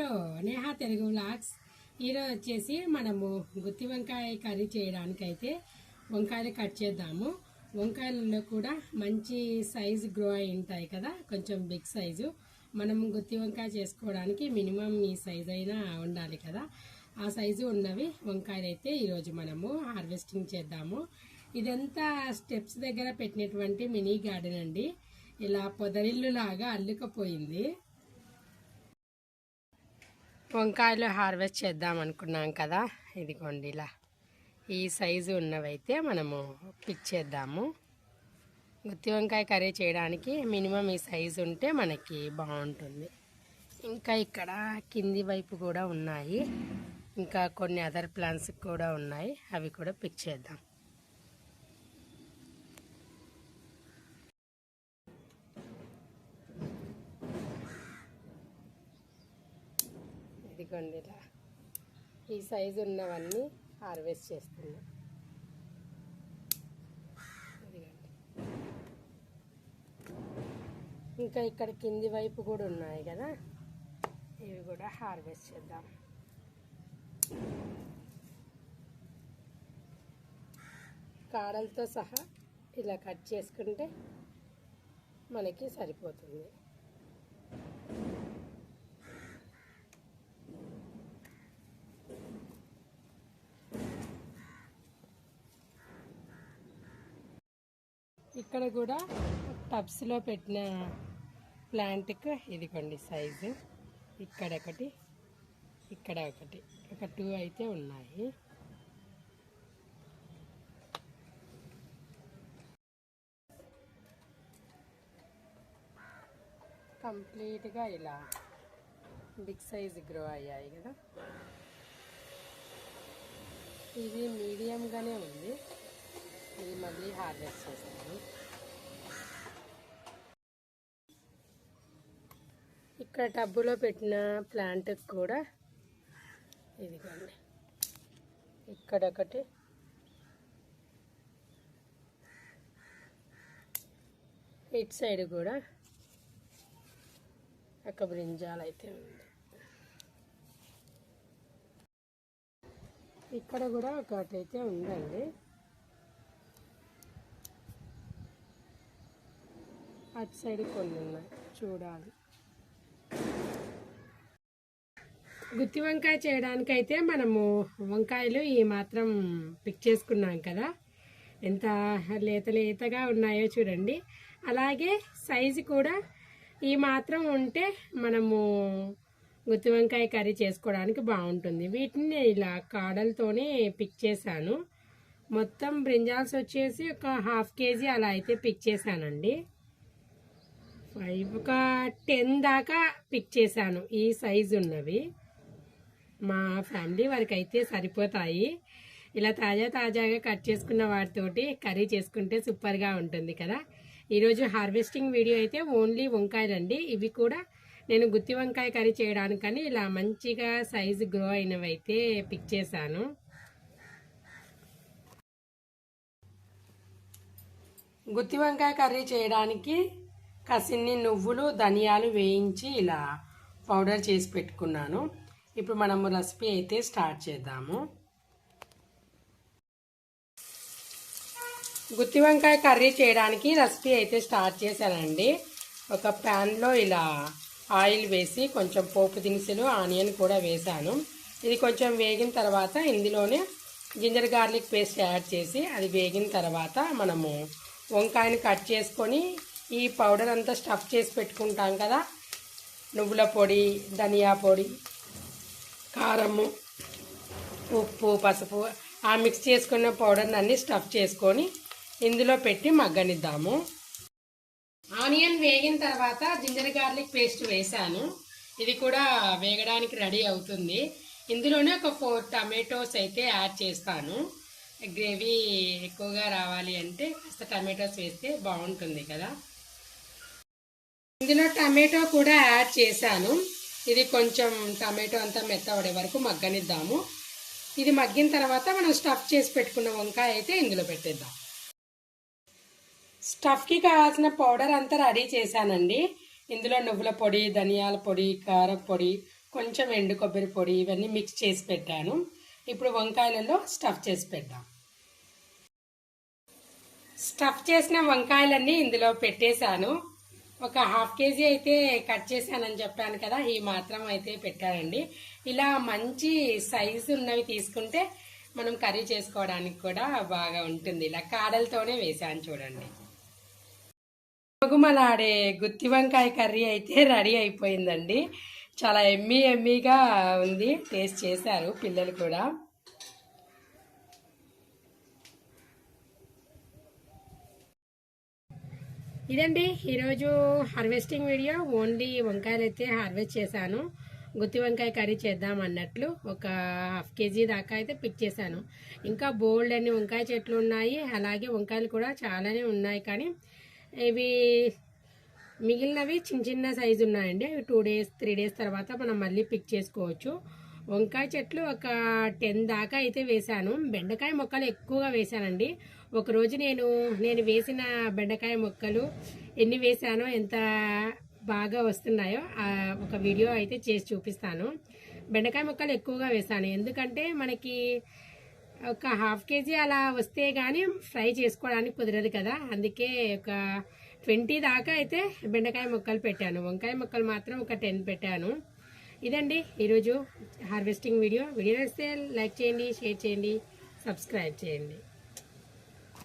To Neha Telugu vlogs ఈరోజు వచ్చేసి మనము గుత్తి వంకాయ కర్రీ చేయడానికి అయితే వంకాయలు కట్ చేద్దాము. వంకాయలలో కూడా మంచి సైజు గ్రో అయి ఉంటాయి కదా కొంచెం బిగ్ సైజు. మనం గుత్తి వంకాయ చేసుకోవడానికి మినిమం ఈ సైజు అయినా ఉండాలి కదా. ఆ సైజు ఉన్నవి వంకాయలు అయితే ఈరోజు మనము హార్వెస్టింగ్ చేద్దాము. ఇదంతా స్టెప్స్ దగ్గర పెట్టినటువంటి మినీ గార్డెన్ అండి. ఇలా పొదరిల్లు లాగా అల్లుకపోయింది. వంకాయలు హార్వెస్ట్ చేద్దాం అనుకున్నాం కదా. ఇదిగోండి ఇలా ఈ సైజు ఉన్నవైతే మనము పిక్ చేద్దాము. గుత్తి వంకాయ కర్రీ చేయడానికి మినిమం ఈ సైజు ఉంటే మనకి బాగుంటుంది. ఇంకా ఇక్కడ కింది వైపు కూడా ఉన్నాయి. ఇంకా కొన్ని అదర్ ప్లాంట్స్ కూడా ఉన్నాయి. అవి కూడా పిక్ చేద్దాం. ఇదిగోండి ఇలా ఈ సైజు ఉన్నవన్నీ హార్వెస్ట్ చేస్తున్నా. ఇదిగోండి. ఇంకా ఇక్కడ కింది వైపు కూడా ఉన్నాయి కదా? ఇవి కూడా హార్వెస్ట్ చేద్దాం. కాడలతో సహా ఇలా కట్ చేసుకుంటే మనకి సరిపోతుంది. ఇక్కడ కూడా టబ్స్లో పెట్టిన ప్లాంట్కి ఇదిగోండి సైజు. ఇక్కడ ఒకటి ఇక్కడ ఒకటి. ఒక టూ అయితే ఉన్నాయి. కంప్లీట్గా ఇలా బిగ్ సైజ్ గ్రో అయ్యాయి కదా. ఇది మీడియంగానే ఉంది. ఇది మళ్ళీ హార్వెస్ట్ చేస్తాను. ఇక్కడ టబ్బులో పెట్టిన ప్లాంట్ కూడా ఇదిగోండి. ఇక్కడ ఒకటి. ఇటు సైడ్ కూడా ఒక బ్రింజాల్ అయితే ఉంది. ఇక్కడ కూడా ఒకటి అయితే ఉందండి. అటు సైడ్ కొన్ని ఉన్నాయి. చూడాలి. గుత్తి వంకాయ చేయడానికైతే మనము వంకాయలు ఈ మాత్రం పిక్ చేసుకున్నాం కదా. ఎంత లేత లేతగా ఉన్నాయో చూడండి. అలాగే సైజు కూడా ఈ మాత్రం ఉంటే మనము గుత్తి వంకాయ కర్రీ చేసుకోవడానికి బాగుంటుంది. వీటిని ఇలా కాడలతోనే పిక్ చేశాను. మొత్తం బ్రింజాల్స్ వచ్చేసి ఒక హాఫ్ కేజీ అలా అయితే పిక్ చేశానండి. ఫైవ్ ఒక టెన్ దాకా పిక్ చేశాను. ఈ సైజు ఉన్నవి. మా ఫ్యామిలీ వారికి అయితే సరిపోతాయి. ఇలా తాజా తాజాగా కట్ చేసుకున్న వాటితోటి కర్రీ చేసుకుంటే సూపర్గా ఉంటుంది కదా. ఈరోజు హార్వెస్టింగ్ వీడియో అయితే ఓన్లీ వంకాయలండి ఇవి కూడా నేను గుత్తి వంకాయ కర్రీ చేయడానికని ఇలా మంచిగా సైజు గ్రో అయినవి అయితే పిక్ చేశాను. గుత్తి వంకాయ కర్రీ చేయడానికి కసిన్ని నువ్వులు ధనియాలు వేయించి ఇలా పౌడర్ చేసి పెట్టుకున్నాను. ఇప్పుడు మనము రెసిపీ అయితే స్టార్ట్ చేద్దాము. గుత్తి వంకాయ కర్రీ చేయడానికి రెసిపీ అయితే స్టార్ట్ చేశానండి. ఒక ప్యాన్లో ఇలా ఆయిల్ వేసి కొంచెం పోపు దినుసులు ఆనియన్ కూడా వేశాను. ఇది కొంచెం వేగిన తర్వాత ఇందులోనే జింజర్ గార్లిక్ పేస్ట్ యాడ్ చేసి అది వేగిన తర్వాత మనము వంకాయని కట్ చేసుకొని ఈ పౌడర్ అంతా స్టఫ్ చేసి పెట్టుకుంటాం కదా. నువ్వుల పొడి ధనియా పొడి కారము ఉప్పు పసుపు ఆ మిక్స్ చేసుకున్న పౌడర్ని అన్ని స్టఫ్ చేసుకొని ఇందులో పెట్టి మగ్గనిద్దాము. ఆనియన్ వేగిన తర్వాత జింజర్ గార్లిక్ పేస్ట్ వేసాను ఇది కూడా వేగడానికి రెడీ అవుతుంది. ఇందులోనే ఒక ఫోర్ టమాటోస్ అయితే యాడ్ చేస్తాను. గ్రేవీ ఎక్కువగా రావాలి అంటే కాస్త టమాటోస్ వేస్తే బాగుంటుంది కదా. ఇందులో టమాటో కూడా యాడ్ చేశాను. ఇది కొంచెం టమాటో అంతా మెత్తబడే వరకు మగ్గనిద్దాము. ఇది మగ్గిన తర్వాత మనం స్టఫ్ చేసి పెట్టుకున్న వంకాయ అయితే ఇందులో పెట్టేద్దాం. స్టఫ్కి కావాల్సిన పౌడర్ అంతా రెడీ చేశానండి. ఇందులో నువ్వుల పొడి ధనియాల పొడి కారం పొడి కొంచెం ఎండు కొబ్బరి పొడి ఇవన్నీ మిక్స్ చేసి పెట్టాను. ఇప్పుడు వంకాయలలో స్టఫ్ చేసి పెడదాం. స్టఫ్ చేసిన వంకాయలన్నీ ఇందులో పెట్టేశాను. ఒక హాఫ్ కేజీ అయితే కట్ చేశానని చెప్పాను కదా ఈ మాత్రం అయితే పెట్టానండి. ఇలా మంచి సైజు ఉన్నవి తీసుకుంటే మనం కర్రీ చేసుకోవడానికి కూడా బాగా ఉంటుంది. ఇలా కాడలతోనే వేసాను చూడండి. గుమలాడే గుత్తి వంకాయ కర్రీ అయితే రెడీ అయిపోయిందండి. చాలా ఎమ్మీ ఎమ్మీగా ఉంది టేస్ట్ చేశారు పిల్లలు కూడా. ఇదండి ఈరోజు హార్వెస్టింగ్ వీడియో. ఓన్లీ వంకాయలు అయితే హార్వెస్ట్ చేశాను. గుత్తి వంకాయ కర్రీ చేద్దాం అన్నట్లు ఒక హాఫ్ కేజీ దాకా అయితే పిక్ చేశాను. ఇంకా బోల్డ్ అన్ని వంకాయ చెట్లు ఉన్నాయి. అలాగే వంకాయలు కూడా చాలానే ఉన్నాయి కానీ ఇవి మిగిలినవి చిన్న చిన్న సైజు ఉన్నాయండి. అవి టూ డేస్ త్రీ డేస్ తర్వాత మనం మళ్ళీ పిక్ చేసుకోవచ్చు. వంకాయ చెట్లు ఒక టెన్ దాకా అయితే వేశాను. బెండకాయ మొక్కలు ఎక్కువగా వేశానండి. ఒకరోజు నేను నేను వేసిన బెండకాయ మొక్కలు ఎన్ని వేశానో ఎంత బాగా వస్తున్నాయో ఒక వీడియో అయితే చేసి చూపిస్తాను. బెండకాయ మొక్కలు ఎక్కువగా వేశాను ఎందుకంటే మనకి ఒక హాఫ్ కేజీ అలా వస్తే కానీ ఫ్రై చేసుకోవడానికి కుదరదు కదా. అందుకే ఒక ట్వంటీ దాకా అయితే బెండకాయ మొక్కలు పెట్టాను. వంకాయ మొక్కలు మాత్రం ఒక టెన్ పెట్టాను. ఇదండి ఈరోజు హార్వెస్టింగ్ వీడియో. వీడియో నచ్చితే లైక్ చేయండి షేర్ చేయండి సబ్స్క్రైబ్ చేయండి.